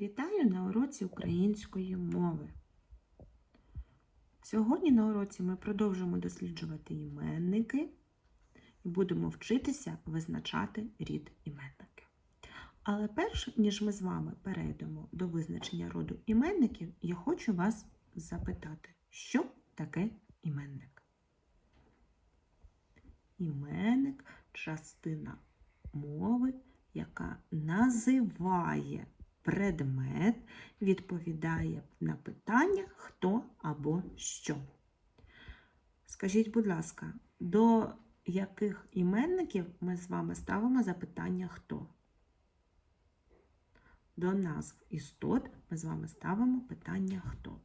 Вітаю на уроці української мови. Сьогодні на уроці ми продовжимо досліджувати іменники і будемо вчитися визначати рід іменників. Але перш ніж ми з вами перейдемо до визначення роду іменників, я хочу вас запитати, що таке іменник? Іменник частина мови, яка називає предмет, відповідає на питання хто або що. Скажіть, будь ласка, до яких іменників ми з вами ставимо запитання хто? До назв істот ми з вами ставимо питання хто.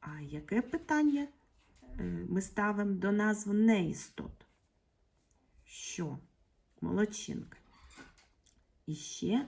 А яке питання е, ми ставимо до назв неістот? Що? Молодчинки. І ще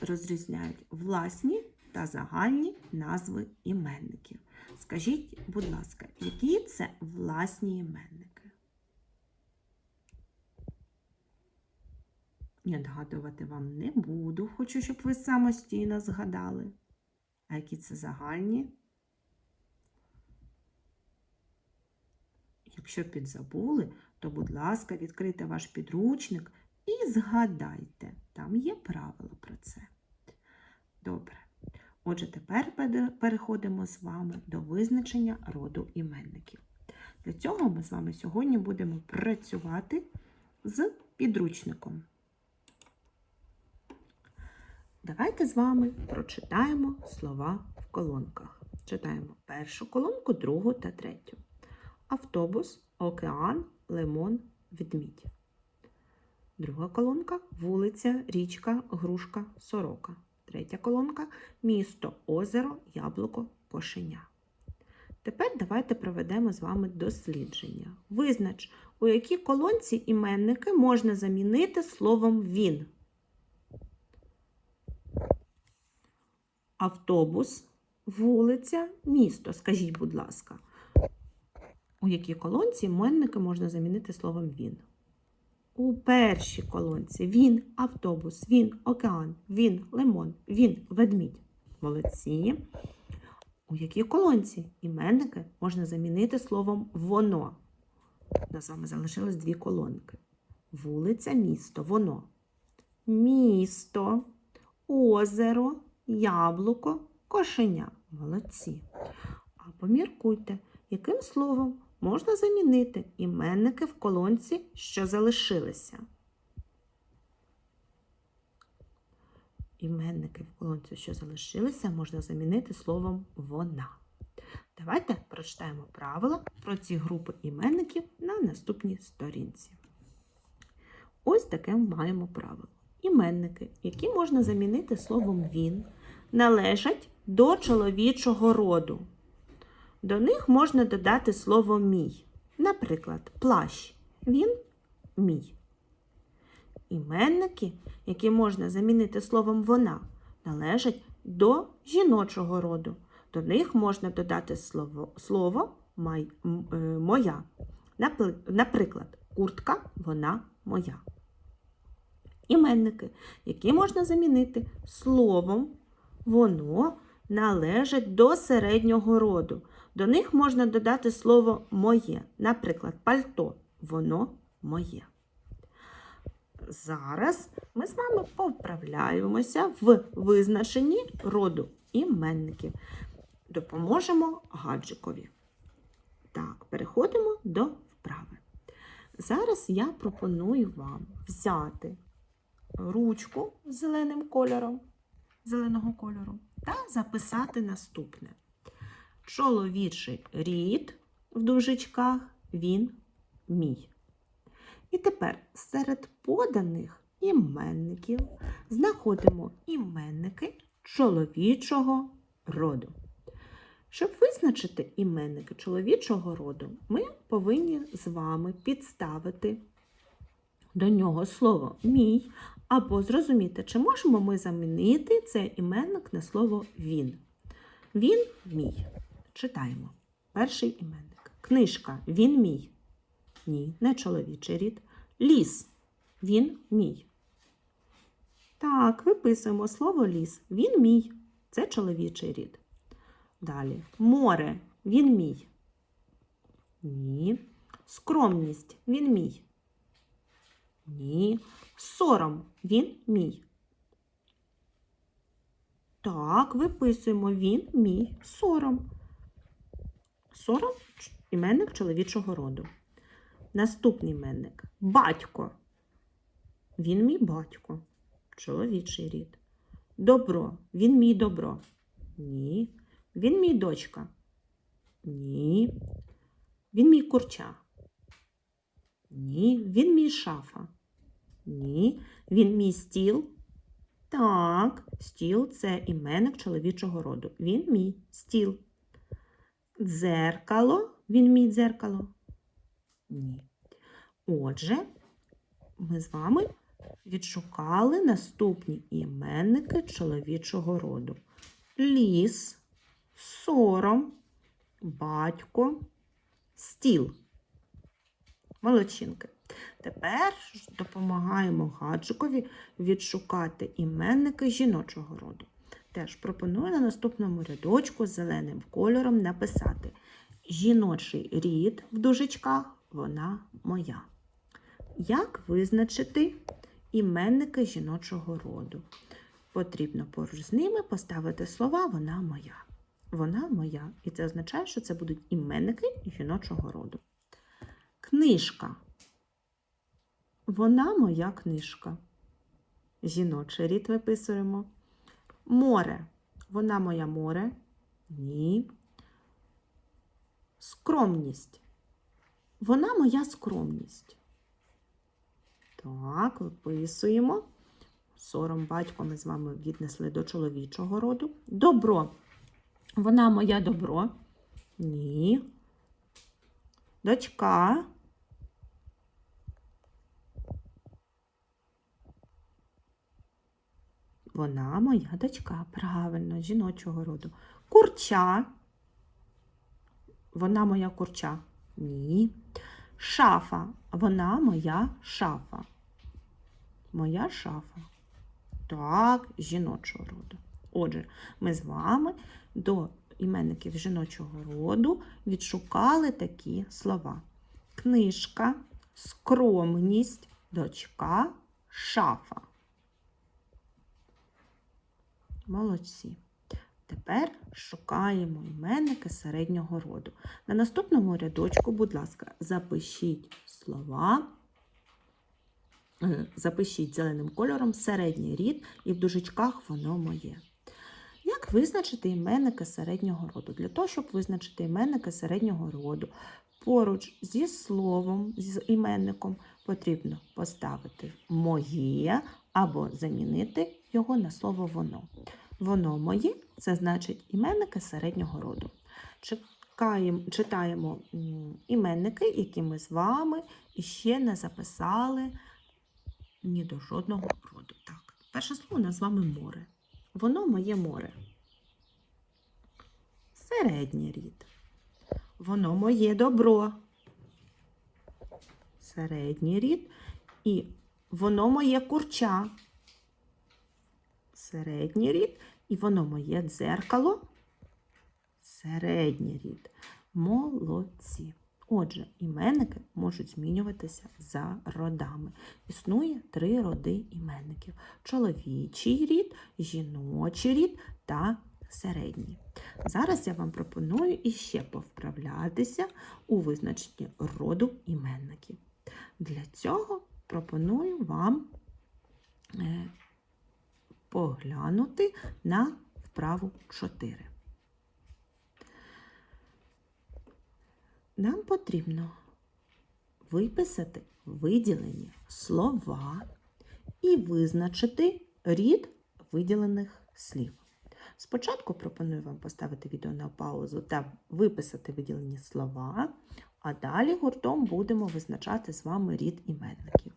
розрізняють власні та загальні назви іменників. Скажіть, будь ласка, які це власні іменники? Я згадувати вам не буду, хочу, щоб ви самостійно згадали. А які це загальні? Якщо підзабули, то, будь ласка, відкрийте ваш підручник і згадайте, там є правила про це. Добре. Отже, тепер переходимо з вами до визначення роду іменників. Для цього ми з вами сьогодні будемо працювати з підручником. Давайте з вами прочитаємо слова в колонках. Читаємо першу колонку, другу та третю. Автобус, океан, лимон, ведмідь. Друга колонка вулиця, річка, грушка, сорока. Третя колонка місто, озеро, яблуко, кошеня. Тепер давайте проведемо з вами дослідження. Визнач, у якій колонці іменники можна замінити словом він. Автобус, вулиця, місто. Скажіть, будь ласка, у якій колонці іменники можна замінити словом він? У першій колонці він автобус, він океан, він лимон, він ведмідь. Молодці. У якій колонці іменники можна замінити словом воно? У нас з вами залишилось дві колонки. Вулиця, місто, воно. Місто, озеро, яблуко, кошеня. Молодці. А поміркуйте, яким словом можна замінити іменники в колонці, що залишилися. Іменники в колонці, що залишилися, можна замінити словом вона. Давайте прочитаємо правила про ці групи іменників на наступній сторінці. Ось таке маємо правило. Іменники, які можна замінити словом він, належать до чоловічого роду. До них можна додати слово мій. Наприклад, плащ. Він мій. Іменники, які можна замінити словом вона, належать до жіночого роду. До них можна додати слово, слово е, моя. Наприклад, куртка вона моя. Іменники, які можна замінити словом воно належать до середнього роду. До них можна додати слово моє. Наприклад, пальто. Воно моє. Зараз ми з вами поправляємося в визначенні роду іменників. Допоможемо гаджикові. Так, переходимо до вправи. Зараз я пропоную вам взяти ручку з зеленим кольором, зеленого кольору та записати наступне. Чоловічий рід в дужечках він мій. І тепер серед поданих іменників знаходимо іменники чоловічого роду. Щоб визначити іменники чоловічого роду, ми повинні з вами підставити до нього слово мій, або зрозуміти, чи можемо ми замінити цей іменник на слово він. Він мій. Читаємо. Перший іменник. Книжка він мій. Ні, не чоловічий рід. Ліс. Він мій. Так, виписуємо слово ліс. Він мій. Це чоловічий рід. Далі. Море. Він мій. Ні. Скромність. Він мій. Ні. Сором. Він мій. Так, виписуємо він мій сором. Сором ч- іменник чоловічого роду. Наступний іменник батько. Він мій батько. Чоловічий рід. Добро. Він мій добро. Ні. Він мій дочка. Ні. Він мій курча. Ні. Він мій шафа. Ні. Він мій стіл. Так, стіл це іменник чоловічого роду. Він мій стіл. Дзеркало. Він мій дзеркало. Ні. Отже, ми з вами відшукали наступні іменники чоловічого роду: ліс, сором, батько, стіл. Молодчинки. Тепер допомагаємо гаджикові відшукати іменники жіночого роду. Теж пропоную на наступному рядочку з зеленим кольором написати жіночий рід в дужечках вона моя. Як визначити іменники жіночого роду? Потрібно поруч з ними поставити слова вона моя. Вона моя. І це означає, що це будуть іменники жіночого роду. Книжка. Вона моя книжка. Жіночий рід виписуємо. Море. Вона моя море. Ні. Скромність. Вона моя скромність. Так, виписуємо. Сором батько ми з вами віднесли до чоловічого роду. Добро. Вона моя добро. Ні. Дочка. Вона моя дочка, правильно, жіночого роду. Курча. Вона моя курча. Ні. Шафа. Вона моя шафа. Моя шафа. Так, жіночого роду. Отже, ми з вами до іменників жіночого роду відшукали такі слова: книжка, скромність, дочка, шафа. Молодці. Тепер шукаємо іменники середнього роду. На наступному рядочку, будь ласка, запишіть слова, е, запишіть зеленим кольором середній рід, і в дужечках воно моє. Як визначити іменники середнього роду? Для того, щоб визначити іменники середнього роду, поруч зі словом, з іменником потрібно поставити моє або замінити його на слово воно. Воно моє це значить іменники середнього роду. Чекаємо, читаємо іменники, які ми з вами іще не записали ні до жодного роду. Так, перше слово у нас з вами море. Воно моє море. Середній рід. Воно моє добро. Середній рід. І воно моє курча. Середній рід. І воно моє дзеркало. Середній рід. Молодці. Отже, іменники можуть змінюватися за родами. Існує три роди іменників: чоловічий рід, жіночий рід та середній. Зараз я вам пропоную іще повправлятися у визначенні роду іменників. Для цього пропоную вам е, поглянути на вправу 4. Нам потрібно виписати виділені слова і визначити рід виділених слів. Спочатку пропоную вам поставити відео на паузу та виписати виділені слова, а далі гуртом будемо визначати з вами рід іменників.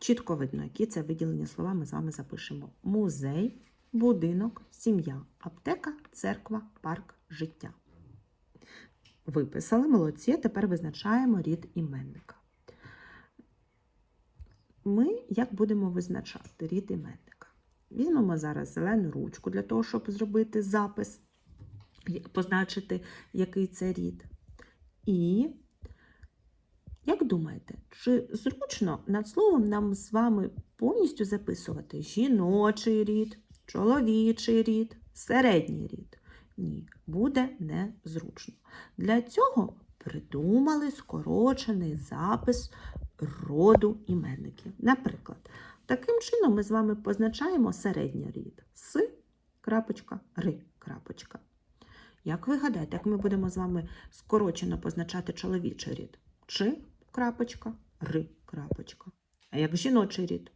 Чітко видно, які це виділені слова ми з вами запишемо: музей, будинок, сім'я, аптека, церква, парк, життя. Виписали, молодці, тепер визначаємо рід іменника. Ми як будемо визначати рід іменника? Візьмемо зараз зелену ручку для того, щоб зробити запис, позначити, який це рід. І як думаєте, чи зручно над словом нам з вами повністю записувати жіночий рід, чоловічий рід, середній рід? Ні, буде незручно. Для цього придумали скорочений запис роду іменників. Наприклад, таким чином ми з вами позначаємо середній рід с, крапочка, ри, крапочка. Як ви гадаєте, як ми будемо з вами скорочено позначати чоловічий рід? Чи, крапочка, ри, крапочка. А як жіночий рід?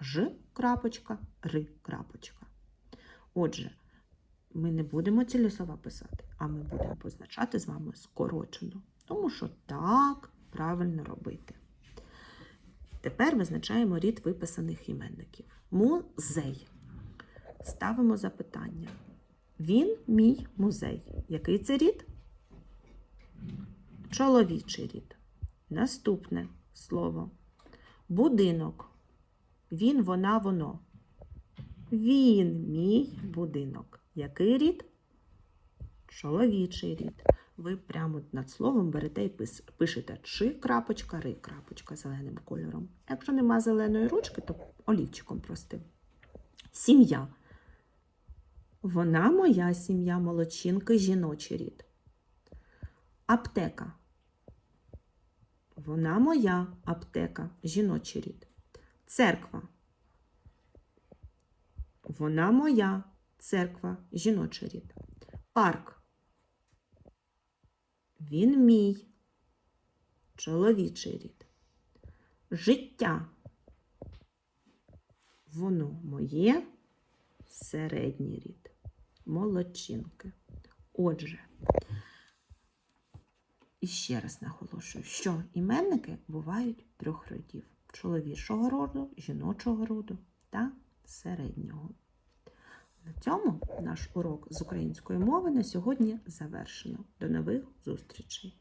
Ж, крапочка, ри, крапочка. Отже, ми не будемо цілі слова писати, а ми будемо позначати з вами скорочено. Тому що так правильно робити. Тепер визначаємо рід виписаних іменників. Музей. Ставимо запитання. Він мій музей. Який це рід? Чоловічий рід. Наступне слово. Будинок. Він, вона, воно. Він мій будинок. Який рід? Чоловічий рід. Ви прямо над словом берете і пишете чи крапочка, ри крапочка зеленим кольором. Якщо нема зеленої ручки, то олівчиком простим. Сім'я. Вона моя сім'я, молодчинки, жіночий рід. Аптека. Вона моя аптека, жіночий рід. Церква. Вона моя церква, жіночий рід. Парк. Він мій, чоловічий рід. Життя. Воно моє, середній рід. Молодчинки. Отже, і ще раз наголошую, що іменники бувають трьох родів: чоловічого роду, жіночого роду та середнього. На цьому наш урок з української мови на сьогодні завершено. До нових зустрічей!